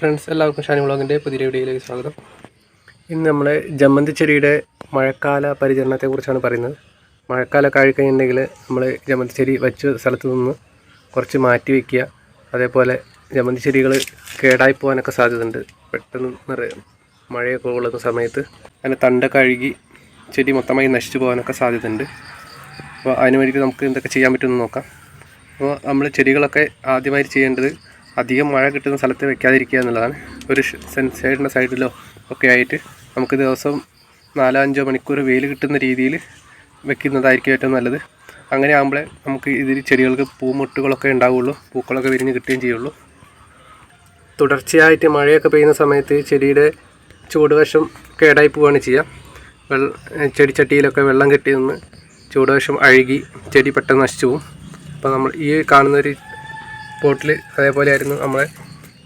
Friends എല്ലാവർക്കും ഷാനി വ്ളോഗിന്റെ പുതിയ വീഡിയോയിലേക്ക് സ്വാഗതം. ഇന്ന് നമ്മൾ ജമ്മന്തി ചെടിയുടെ മഴക്കാല പരിചരണത്തെക്കുറിച്ചാണ് പറയുന്നത്. മഴക്കാലമൊക്കെ ആയിക്കഴിഞ്ഞിട്ടുണ്ടെങ്കിൽ നമ്മൾ ജമ്മന്തി ചെടി വച്ച സ്ഥലത്ത് നിന്ന് കുറച്ച് മാറ്റി വയ്ക്കുക അതേപോലെ ജമന്തി ചെടികൾ കേടായി പോകാനൊക്കെ സാധ്യതയുണ്ട്. പെട്ടെന്ന് നിറയെ മഴയൊക്കെ കൊള്ളുന്ന സമയത്ത് അതിന്റെ തണ്ട കഴുകി ചെടി മൊത്തമായി നശിച്ചു പോകാനൊക്കെ സാധ്യതയുണ്ട്. അപ്പോൾ അതിന് വേണ്ടിയിട്ട് നമുക്ക് എന്തൊക്കെ ചെയ്യാൻ പറ്റുമെന്ന് നോക്കാം. അപ്പോൾ നമ്മൾ ചെടികളൊക്കെ ആദ്യമായി ചെയ്യേണ്ടത് അധികം മഴ കിട്ടുന്ന സ്ഥലത്ത് വെക്കാതിരിക്കുക എന്നുള്ളതാണ്. ഒരു സൈഡിന്റെ സൈഡിലോ ഒക്കെ ആയിട്ട് നമുക്ക് ദിവസം നാലോ അഞ്ചോ മണിക്കൂർ വെയിൽ കിട്ടുന്ന രീതിയിൽ വെക്കുന്നതായിരിക്കും ഏറ്റവും നല്ലത്. അങ്ങനെ ആകുമ്പോഴേ നമുക്ക് ഇതിൽ ചെടികൾക്ക് പൂമുട്ടുകളൊക്കെ ഉണ്ടാവുള്ളൂ. പൂക്കളൊക്കെ വിരിഞ്ഞ് കിട്ടുകയും ചെയ്യുള്ളൂ. തുടർച്ചയായിട്ട് മഴയൊക്കെ പെയ്യുന്ന സമയത്ത് ചെടിയുടെ ചൂടുവശം കേടായി പോവുകയാണ് ചെയ്യുക വെള്ള ചെടിച്ചട്ടിയിലൊക്കെ വെള്ളം കെട്ടി നിന്ന് ചൂടുവശം അഴുകി ചെടി പെട്ടെന്ന് നശിച്ചു പോകും അപ്പോൾ നമ്മൾ ഈ കാണുന്ന ഒരു പോട്ടിൽ അതേപോലെ ആയിരുന്നു നമ്മളെ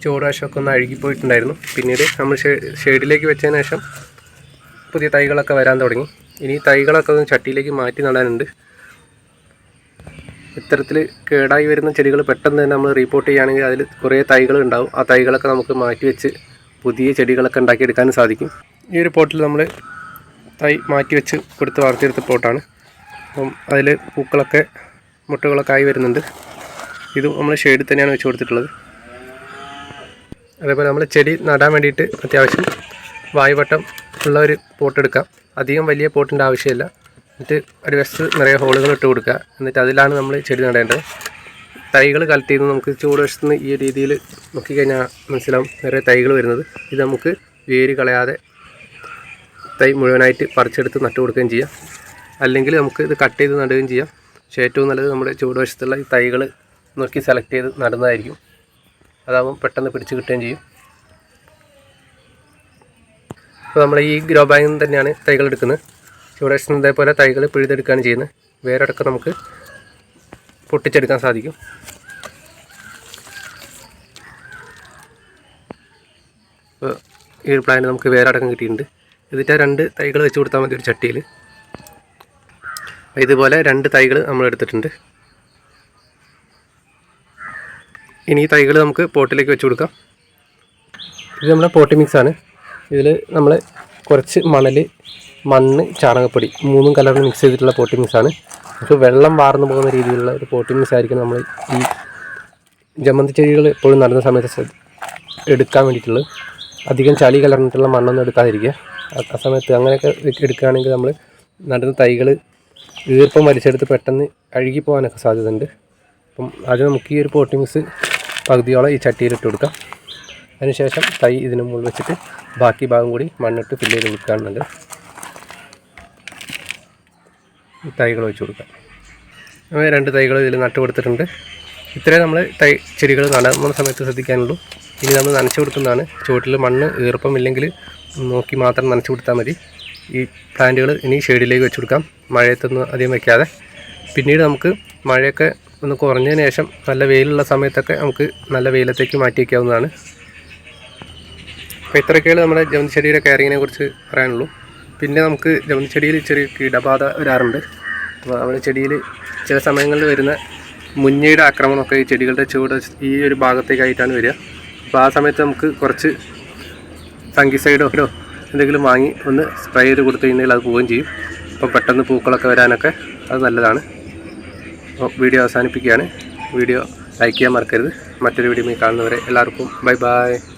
ചൂടാശമൊക്കെ ഒന്ന് അഴുകിപ്പോയിട്ടുണ്ടായിരുന്നു പിന്നീട് നമ്മൾ ഷെയ്ഡിലേക്ക് വെച്ചതിന് ശേഷം പുതിയ തൈകളൊക്കെ വരാൻ തുടങ്ങി. ഇനി തൈകളൊക്കെ ഒന്ന് ചട്ടിയിലേക്ക് മാറ്റി നടാനുണ്ട്. ഇത്തരത്തിൽ കേടായി വരുന്ന ചെടികൾ പെട്ടെന്ന് തന്നെ നമ്മൾ റിപ്പോർട്ട് ചെയ്യുകയാണെങ്കിൽ അതിൽ കുറേ തൈകൾ ഉണ്ടാവും. ആ തൈകളൊക്കെ നമുക്ക് മാറ്റി വെച്ച് പുതിയ ചെടികളൊക്കെ ഉണ്ടാക്കിയെടുക്കാനും സാധിക്കും. ഈ ഒരു പോട്ടിൽ നമ്മൾ തൈ മാറ്റി വെച്ച് കൊടുത്ത് വളർത്തിയെടുത്ത പോട്ടാണ് അപ്പം അതിൽ പൂക്കളൊക്കെ മുട്ടകളൊക്കെ ആയി വരുന്നുണ്ട്. ഇത് നമ്മൾ ഷെയ്ഡിൽ തന്നെയാണ് വെച്ച് കൊടുത്തിട്ടുള്ളത്. അതേപോലെ നമ്മൾ ചെടി നടാൻ വേണ്ടിയിട്ട് അത്യാവശ്യം വായുവട്ടം ഉള്ള ഒരു പോട്ട് എടുക്കാം. അധികം വലിയ പോട്ടിന്റെ ആവശ്യമില്ല. എന്നിട്ട് ഒരു വെസ്റ്റ് നിറയെ ഹോളുകൾ ഇട്ട് കൊടുക്കുക. എന്നിട്ട് അതിലാണ് നമ്മൾ ചെടി നടേണ്ടത്. തൈകൾ കളക്ട് ചെയ്ത് നമുക്ക് ചൂട് വശത്ത് ഈ രീതിയിൽ നോക്കിക്കഴിഞ്ഞാൽ മനസ്സിലാവും നിറയെ തൈകൾ വരുന്നത്. ഇത് നമുക്ക് വേര് കളയാതെ തൈ മുഴുവനായിട്ട് പറിച്ചെടുത്ത് നട്ടു കൊടുക്കുകയും ചെയ്യാം. അല്ലെങ്കിൽ നമുക്ക് ഇത് കട്ട് ചെയ്ത് നടുകയും ചെയ്യാം. പക്ഷേ ഏറ്റവും നല്ലത് നമ്മുടെ ചൂട് വശത്തുള്ള ഈ തൈകൾ നോക്കി സെലക്ട് ചെയ്ത് നടുന്നതായിരിക്കും. അതാകുമ്പോൾ പെട്ടെന്ന് പിടിച്ച് കിട്ടുകയും ചെയ്യും. അപ്പോൾ നമ്മൾ ഈ ഗ്രോ ബാഗിൽ നിന്ന് തന്നെയാണ് തൈകൾ എടുക്കുന്നത്. ഇവിടെ ഇതേപോലെ തൈകൾ പിഴുതെടുക്കുകയാണ് ചെയ്യുന്നത്. വേരടക്കം നമുക്ക് പൊട്ടിച്ചെടുക്കാൻ സാധിക്കും. ഇപ്പോൾ ഈ ഒരു പ്ലാന്റ് നമുക്ക് വേരടക്കം കിട്ടിയിട്ടുണ്ട്. എന്നിട്ട് രണ്ട് തൈകൾ വെച്ച് കൊടുത്താൽ മതി ഒരു ചട്ടിയിൽ ഇതുപോലെ രണ്ട് തൈകൾ നമ്മൾ എടുത്തിട്ടുണ്ട്. ഇനി ഈ തൈകൾ നമുക്ക് പോട്ടിലേക്ക് വെച്ച് കൊടുക്കാം. ഇത് നമ്മുടെ പോട്ടി മിക്സ് ആണ്. ഇതിൽ നമ്മൾ കുറച്ച് മണൽ മണ്ണ് ചാണകപ്പൊടി മൂന്നും കലർന്ന് മിക്സ് ചെയ്തിട്ടുള്ള പോട്ടി മിക്സ് ആണ്. നമുക്ക് വെള്ളം വാർന്നു പോകുന്ന രീതിയിലുള്ള ഒരു പോട്ടി മിക്സ് ആയിരിക്കും നമ്മൾ ഈ ജമന്തി ചെടികൾ എപ്പോഴും നടന്ന സമയത്ത് എടുക്കാൻ വേണ്ടിയിട്ടുള്ളത്. അധികം ചളി കലർന്നിട്ടുള്ള മണ്ണൊന്നും എടുക്കാതിരിക്കുക. ആ- സമയത്ത് അങ്ങനെയൊക്കെ എടുക്കുകയാണെങ്കിൽ നമ്മൾ നടുന്ന തൈകൾ ഈർപ്പം വലിച്ചെടുത്ത് പെട്ടെന്ന് അഴുകി പോകാനൊക്കെ സാധ്യതയുണ്ട്. അപ്പം ആദ്യം നമുക്ക് ഈ ഒരു പോട്ടി മിക്സ് പകുതിയോളം ഈ ചട്ടിയിൽ ഇട്ട് കൊടുക്കാം. അതിനുശേഷം തൈ ഇതിന് മുകളിൽ വെച്ചിട്ട് ബാക്കി ഭാഗം കൂടി മണ്ണിട്ട് ഫില്ല് ചെയ്ത് കൊടുക്കാറുണ്ട് തൈകൾ വെച്ച് കൊടുക്കാം. അങ്ങനെ രണ്ട് തൈകൾ ഇതിൽ നട്ട് കൊടുത്തിട്ടുണ്ട്. ഇത്രയും നമ്മൾ തൈ ചെടികൾ നടുന്ന സമയത്ത് ശ്രദ്ധിക്കാനുള്ളൂ. ഇനി നമ്മൾ നനച്ചു കൊടുക്കുന്നതാണ്. ചുവട്ടിൽ മണ്ണ് ഈർപ്പമില്ലെങ്കിൽ നോക്കി മാത്രം നനച്ചു കൊടുത്താൽ മതി. ഈ പ്ലാന്റുകൾ ഇനി ഷെയ്ഡിലേക്ക് വെച്ച് കൊടുക്കാം. മഴയത്തൊന്നും അധികം വെക്കാതെ. പിന്നീട് നമുക്ക് മഴയൊക്കെ ഒന്ന് കുറഞ്ഞതിന് ശേഷം നല്ല വെയിലുള്ള സമയത്തൊക്കെ നമുക്ക് നല്ല വെയിലത്തേക്ക് മാറ്റി വയ്ക്കാവുന്നതാണ് അപ്പോൾ ഇത്രയൊക്കെയാണ് നമ്മുടെ ജമന്തി ചെടിയുടെ കെയറിങ്ങിനെ കുറിച്ച് പറയാനുള്ളൂ. പിന്നെ നമുക്ക് ജമന്തി ചെടിയിൽ ചെറിയ കീടബാധ വരാറുണ്ട്. അപ്പോൾ നമ്മുടെ ചെടിയിൽ ചില സമയങ്ങളിൽ വരുന്ന മുഞ്ഞയുടെ ആക്രമണമൊക്കെ ഈ ചെടികളുടെ ചുവട് ഈ ഒരു ഭാഗത്തേക്കായിട്ടാണ് വരിക. അപ്പോൾ ആ സമയത്ത് നമുക്ക് കുറച്ച് ഫംഗിസൈഡോ എന്തെങ്കിലും വാങ്ങി ഒന്ന് സ്പ്രേ ചെയ്ത് കൊടുത്തു കഴിഞ്ഞാൽ അത് പോവുകയും ചെയ്യും. അപ്പോൾ പെട്ടെന്ന് പൂക്കളൊക്കെ വരാനൊക്കെ അത് നല്ലതാണ്. വീഡിയോ അവസാനിപ്പിക്കുകയാണ്. വീഡിയോ ലൈക്ക് ചെയ്യാൻ മറക്കരുത്. മറ്റൊരു വീഡിയോ കാണുന്നവരെ എല്ലാവർക്കും ബൈ ബൈ